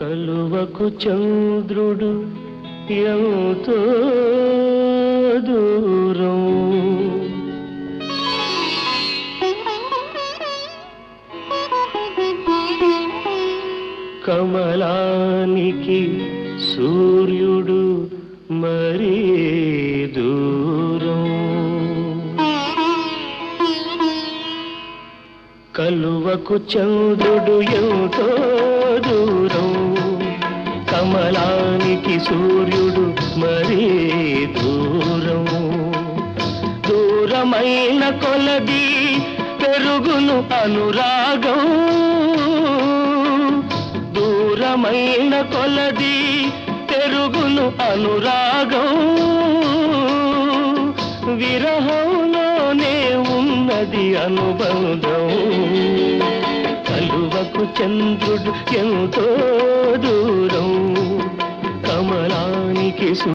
కలువకు చంద్రుడు ఎంతో దూరం. కమలానికి సూర్యుడు మరీ దూరం. కలువకు చంద్రుడు ఎంతో కమలానికి సూర్యుడు మరీ దూరం దూరమైన కొలది పెరుగును అనురాగం. దూరమైన కొలది పెరుగును అనురాగం. విరహంలోనే ఉన్నది అనుబంధం. కలువకు చంద్రుడు ఎంతో దూరం కమలానికి సు